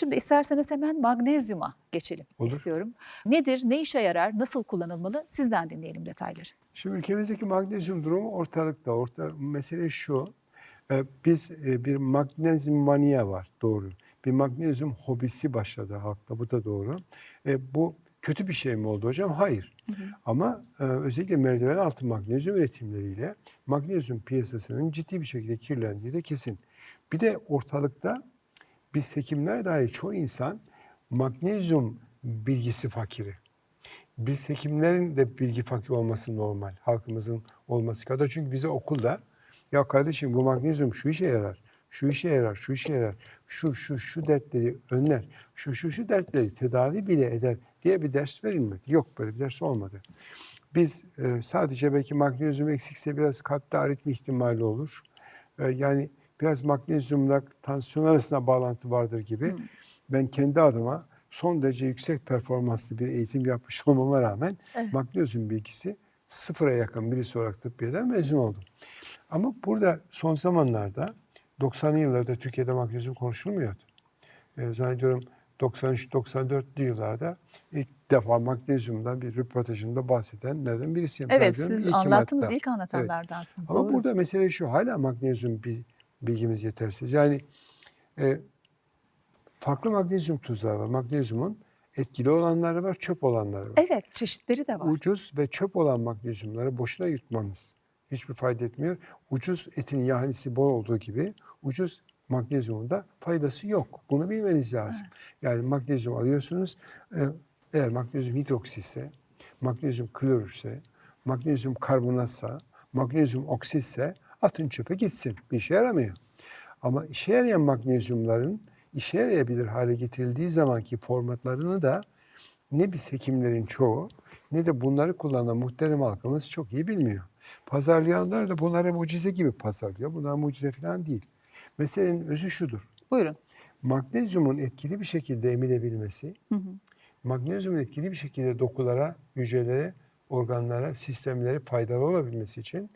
Şimdi isterseniz hemen magnezyuma geçelim Olur. istiyorum. Nedir, ne işe yarar, nasıl kullanılmalı? Sizden dinleyelim detayları. Şimdi ülkemizdeki magnezyum durumu ortalıkta. Orta, mesele şu, e, biz e, bir magnezyum mania var, doğru. Bir magnezyum hobisi başladı halkta, bu da doğru. E, bu kötü bir şey mi oldu hocam? Hayır. Ama e, özellikle merdiven altı magnezyum üretimleriyle magnezyum piyasasının ciddi bir şekilde kirlendiği de kesin. Bir de ortalıkta biz hekimler dahi çoğu insan magnezyum bilgisi fakiri. Biz hekimlerin de bilgi fakiri olması normal. Halkımızın olması kadar. Çünkü bize okulda ya kardeşim bu magnezyum şu işe yarar. Şu işe yarar, şu işe yarar. Şu şu şu dertleri önler. Şu şu şu dertleri tedavi bile eder diye bir ders verilmedi. Yok böyle bir ders olmadı. Biz e, sadece belki magnezyum eksikse biraz kalpte aritmi ihtimali olur. E, yani biraz magnezyumla tansiyon arasında bağlantı vardır gibi. Ben kendi adıma son derece yüksek performanslı bir eğitim yapmış olmama rağmen magnezyum bilgisi sıfıra yakın birisi olarak tıbbiyeden mezun oldum. Ama burada son zamanlarda 90'lı yıllarda Türkiye'de magnezyum konuşulmuyordu. E, zannediyorum 93-94'lü yıllarda ilk defa magnezyumdan bir röportajında bahsedenlerden birisiyim. Evet, siz ilkim anlattınız, hatta. ilk anlatanlardansınız. Ama doğru. burada mesele şu, hala magnezyum bil- bilgimiz yetersiz. Yani e, farklı magnezyum tuzları var. Magnezyumun etkili olanları var, çöp olanları var. Evet, çeşitleri de var. Ucuz ve çöp olan magnezyumları boşuna yutmanız hiçbir fayda etmiyor. Ucuz etin yahnisi bol olduğu gibi ucuz magnezyumun da faydası yok. Bunu bilmeniz lazım. Yani magnezyum alıyorsunuz. e, Eğer magnezyum hidroksitse, magnezyum klorürse, magnezyum karbonatsa, magnezyum oksitse atın çöpe gitsin. Bir işe yaramıyor. Ama işe yarayan magnezyumların işe yarayabilir hale getirildiği zamanki formatlarını da ne biz hekimlerin çoğu ne de bunları kullanan muhterem halkımız çok iyi bilmiyor. Pazarlayanlar da bunları mucize gibi pazarlıyor. Bunlar mucize falan değil. Meselenin özü şudur. Buyurun. Magnezyumun etkili bir şekilde emilebilmesi, magnezyumun etkili bir şekilde dokulara, hücrelere, organlara, sistemlere faydalı olabilmesi için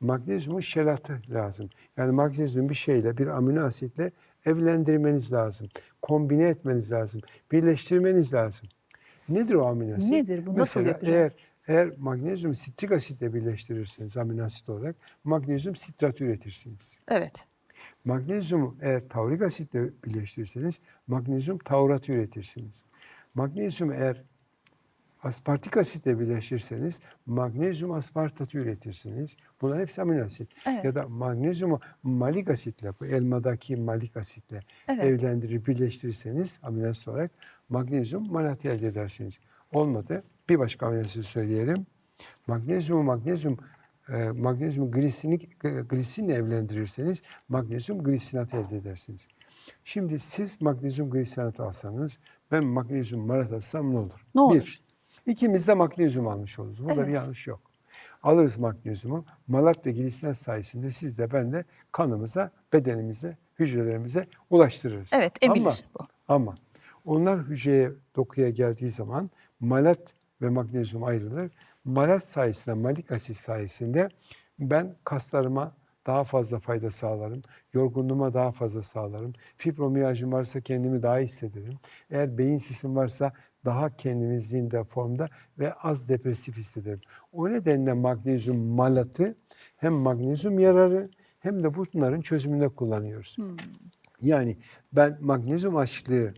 magnezyumun şelatı lazım. Yani magnezyum bir şeyle, bir amino asitle evlendirmeniz lazım. Kombine etmeniz lazım. Birleştirmeniz lazım. Nedir o amino asit? Nedir bu? Nasıl Mesela yapacağız? Eğer, eğer magnezyum sitrik asitle birleştirirseniz amino asit olarak magnezyum sitrat üretirsiniz. Evet. Magnezyumu eğer taurik asitle birleştirirseniz magnezyum taurat üretirsiniz. Magnezyum eğer aspartik asitle birleştirirseniz magnezyum aspartatı üretirsiniz. Bunlar hepsi amino asit. Evet. Ya da magnezyumu malik asitle, bu elmadaki malik asitle Evet. evlendirir, birleştirirseniz amino asit olarak magnezyum malatı elde edersiniz. Olmadı. Bir başka amino asit söyleyelim. Magnezyumu magnezyum e, magnezyum glisinik glisinle evlendirirseniz magnezyum glisinat elde edersiniz. Şimdi siz magnezyum glisinat alsanız ben magnezyum malat alsam ne olur? Ne olur? Bir, ikimiz de magnezyum almış oluruz. Burada Evet. bir yanlış yok. Alırız magnezyumu. Malat ve glisinat sayesinde siz de ben de kanımıza, bedenimize, hücrelerimize ulaştırırız. Evet, emilir Ama, bu. ama onlar hücreye, dokuya geldiği zaman malat ve magnezyum ayrılır. Malat sayesinde, malik asit sayesinde ben kaslarıma daha fazla fayda sağlarım. Yorgunluğuma daha fazla sağlarım. Fibromiyajım varsa kendimi daha iyi hissederim. Eğer beyin sisim varsa daha kendimi zinde formda ve az depresif hissederim. O nedenle magnezyum malatı hem magnezyum yararı hem de bunların çözümünde kullanıyoruz. Yani ben magnezyum açlığı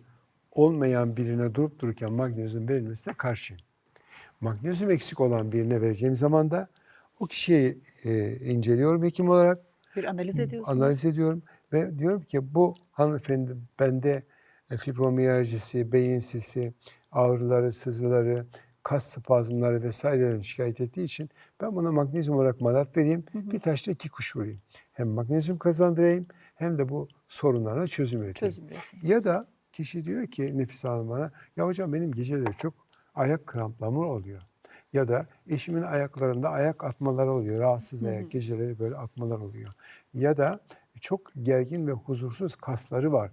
olmayan birine durup dururken magnezyum verilmesine karşıyım. Magnezyum eksik olan birine vereceğim zaman da o kişiyi e, inceliyorum hekim olarak, Bir analiz ediyorsunuz. analiz ediyorum ve diyorum ki bu hanımefendi bende fibromiyajisi, beyin sisi, ağrıları, sızıları, kas spazmları vesairelerini şikayet ettiği için ben buna magnezyum olarak malat vereyim. Bir taşla iki kuş vurayım. Hem magnezyum kazandırayım hem de bu sorunlara çözüm üreteyim. Çözüm üretin. Ya da kişi diyor ki Nefis Hanım bana ya hocam benim geceleri çok ayak kramplamı oluyor. Ya da eşimin ayaklarında ayak atmaları oluyor. Rahatsız ayak geceleri böyle atmalar oluyor. Ya da çok gergin ve huzursuz kasları var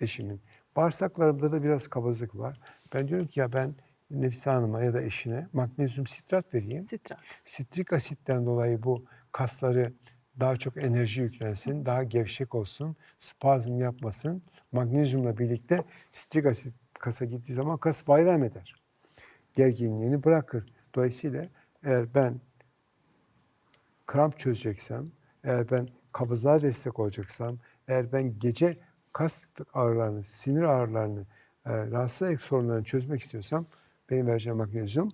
eşimin. Bağırsaklarımda da biraz kabızlık var. Ben diyorum ki ya ben Nefise Hanım'a ya da eşine magnezyum sitrat vereyim. Sitrat. Sitrik asitten dolayı bu kasları daha çok enerji yüklensin, daha gevşek olsun, spazm yapmasın, Magnezyumla birlikte sitrik asit kasa gittiği zaman kas bayram eder. Gerginliğini bırakır. Dolayısıyla eğer ben kramp çözeceksem, eğer ben kabızlığa destek olacaksam, eğer ben gece kas ağrılarını, sinir ağrılarını, e, rahatsız sorunlarını çözmek istiyorsam benim vereceğim magnezyum,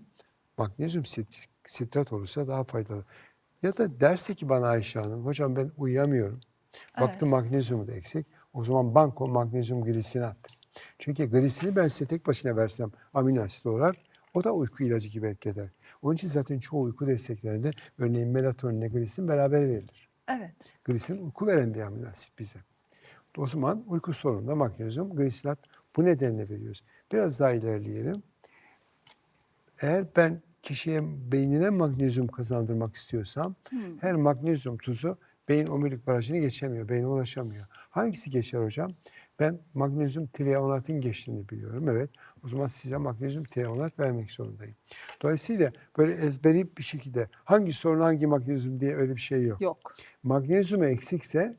magnezyum sit- sitrat olursa daha faydalı. Ya da derse ki bana Ayşe Hanım, hocam ben uyuyamıyorum. Baktım Evet. magnezyumu da eksik. O zaman banko magnezyum glisinat. Çünkü glisini ben size tek başına versem amino asit olarak o da uyku ilacı gibi etki eder. Onun için zaten çoğu uyku desteklerinde örneğin melatoninle glisin beraber verilir. Evet. Glisin uyku veren bir amino asit bize. O zaman uyku sorununda magnezyum, glisinat bu nedenle veriyoruz. Biraz daha ilerleyelim. Eğer ben kişiye beynine magnezyum kazandırmak istiyorsam her magnezyum tuzu beyin omurilik barajını geçemiyor, beyne ulaşamıyor. Hangisi geçer hocam? Ben magnezyum treonatın geçtiğini biliyorum. Evet. O zaman size magnezyum treonat vermek zorundayım. Dolayısıyla böyle ezberi bir şekilde hangi sorun hangi magnezyum diye öyle bir şey yok. Yok. Magnezyum eksikse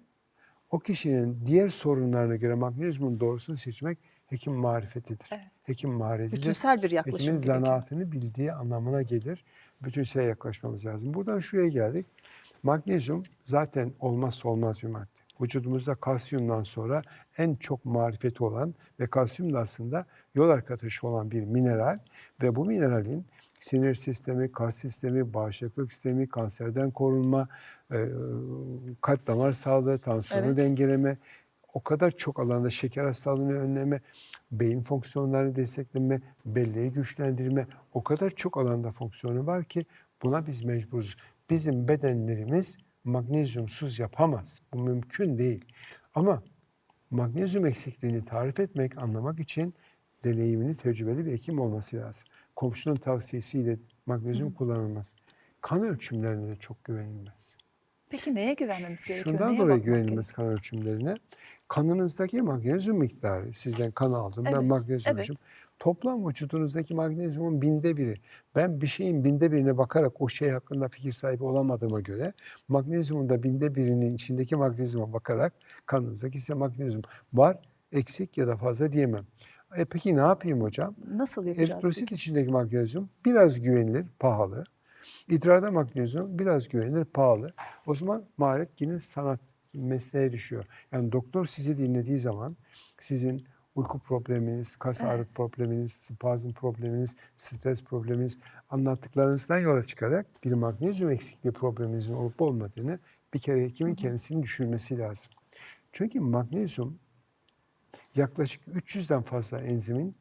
o kişinin diğer sorunlarına göre magnezyumun doğrusunu seçmek hekim marifetidir. Evet. Hekim maharetidir. Bütünsel bir yaklaşım Hekimin zanaatını bildiği anlamına gelir. Bütünsel yaklaşmamız lazım. Buradan şuraya geldik. Magnezyum zaten olmazsa olmaz bir madde. Vücudumuzda kalsiyumdan sonra en çok marifeti olan ve kalsiyum da aslında yol arkadaşı olan bir mineral ve bu mineralin sinir sistemi, kas sistemi, bağışıklık sistemi, kanserden korunma, e, kalp damar sağlığı, tansiyonu Evet. dengeleme, o kadar çok alanda şeker hastalığını önleme, beyin fonksiyonlarını destekleme, belleği güçlendirme, o kadar çok alanda fonksiyonu var ki buna biz mecburuz. Bizim bedenlerimiz magnezyumsuz yapamaz. Bu mümkün değil. Ama magnezyum eksikliğini tarif etmek, anlamak için deneyimli, tecrübeli bir hekim olması lazım. Komşunun tavsiyesiyle magnezyum kullanılmaz. Kan ölçümlerine de çok güvenilmez. Peki neye güvenmemiz gerekiyor? Şundan Neye dolayı güvenilmez kan ölçümlerine. Kanınızdaki magnezyum miktarı, sizden kan aldım, ben Evet, magnezyum evet. Toplam vücudunuzdaki magnezyumun binde biri. Ben bir şeyin binde birine bakarak o şey hakkında fikir sahibi olamadığıma göre magnezyumun da binde birinin içindeki magnezyuma bakarak kanınızdaki ise magnezyum var, eksik ya da fazla diyemem. E peki ne yapayım hocam? Nasıl yapacağız Eritrosit peki? içindeki magnezyum biraz güvenilir, pahalı. İdrarda magnezyum biraz güvenilir, pahalı. O zaman maharet yine sanat mesleğe düşüyor. Yani doktor sizi dinlediği zaman sizin uyku probleminiz, kas ağrı Evet. probleminiz, spazm probleminiz, stres probleminiz anlattıklarınızdan yola çıkarak bir magnezyum eksikliği probleminizin olup olmadığını bir kere hekimin kendisinin düşünmesi lazım. Çünkü magnezyum yaklaşık 300'den fazla enzimin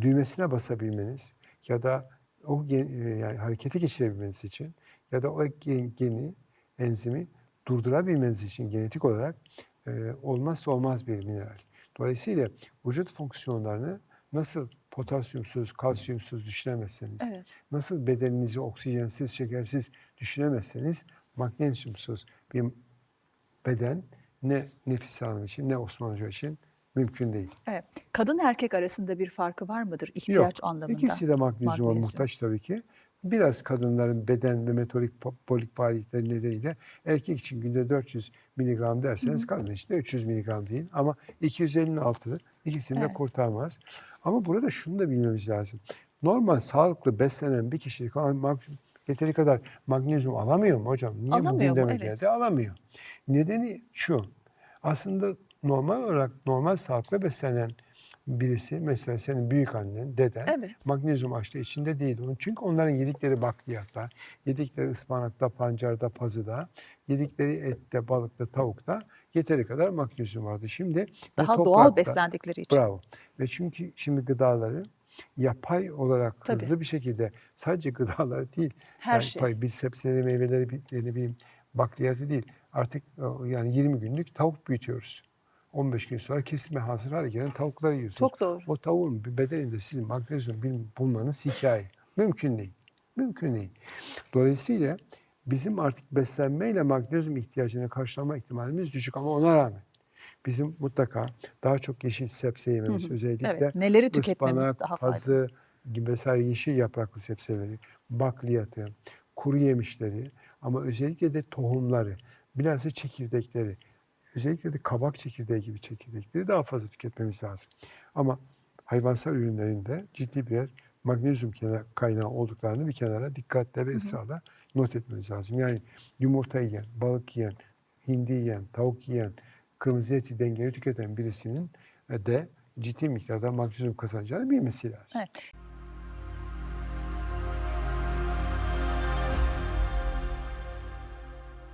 düğmesine basabilmeniz ya da o gen, e, yani harekete geçirebilmeniz için ya da o gen- geni, enzimi durdurabilmeniz için genetik olarak e, olmazsa olmaz bir mineral. Dolayısıyla vücut fonksiyonlarını nasıl potasyumsuz, kalsiyumsuz düşünemezseniz, Evet. nasıl bedeninizi oksijensiz, şekersiz düşünemezseniz magnezyumsuz bir beden ne Nefis Hanım için ne Osman Hoca için mümkün değil. Evet. Kadın erkek arasında bir farkı var mıdır ihtiyaç Yok. anlamında? İkisi de magnezyuma Magnezyum. muhtaç tabii ki. Biraz kadınların beden ve metabolik faaliyetleri nedeniyle erkek için günde 400 miligram derseniz kadın için de 300 miligram değil. Ama 250'nin altıdır. İkisini de Evet. kurtarmaz. Ama burada şunu da bilmemiz lazım. Normal sağlıklı beslenen bir kişi yeteri kadar magnezyum alamıyor mu hocam? Niye Alamıyor bugün mu? Evet. geldi? Alamıyor. Nedeni şu. Aslında normal olarak normal sağlıklı beslenen birisi mesela senin büyük annen, deden Evet. magnezyum açlığı içinde değil onun. Çünkü onların yedikleri bakliyatlar, yedikleri ıspanakta, pancarda, pazıda, yedikleri ette, balıkta, tavukta yeteri kadar magnezyum vardı. Şimdi Daha doğal beslendikleri için. Bravo. Ve çünkü şimdi gıdaları yapay olarak Tabii. hızlı bir şekilde sadece gıdaları değil. Her yani şey. Biz sebzeleri, meyveleri, bitkileri, bileyim, bakliyatı değil. Artık o, yani 20 günlük tavuk büyütüyoruz. 15 gün sonra kesime hazır hale gelen tavukları yiyorsunuz. Çok doğru. O tavuğun bedeninde sizin magnezyum bulmanız hikaye. Mümkün değil. Mümkün değil. Dolayısıyla bizim artık beslenmeyle magnezyum ihtiyacını karşılama ihtimalimiz düşük ama ona rağmen bizim mutlaka daha çok yeşil sebze yememiz Hı hı. özellikle Evet, neleri tüketmemiz ıspanak, daha faydalı? pazı gibi vesaire yeşil yapraklı sebzeleri, bakliyatı, kuru yemişleri ama özellikle de tohumları, bilhassa çekirdekleri, özellikle de kabak çekirdeği gibi çekirdekleri daha fazla tüketmemiz lazım. Ama hayvansal ürünlerinde ciddi birer magnezyum kaynağı olduklarını bir kenara dikkatle ve ısrarla not etmemiz lazım. Yani yumurta yiyen, balık yiyen, hindi yiyen, tavuk yiyen, kırmızı eti dengeli tüketen birisinin e, de ciddi miktarda magnezyum kazanacağını bilmesi lazım. Evet.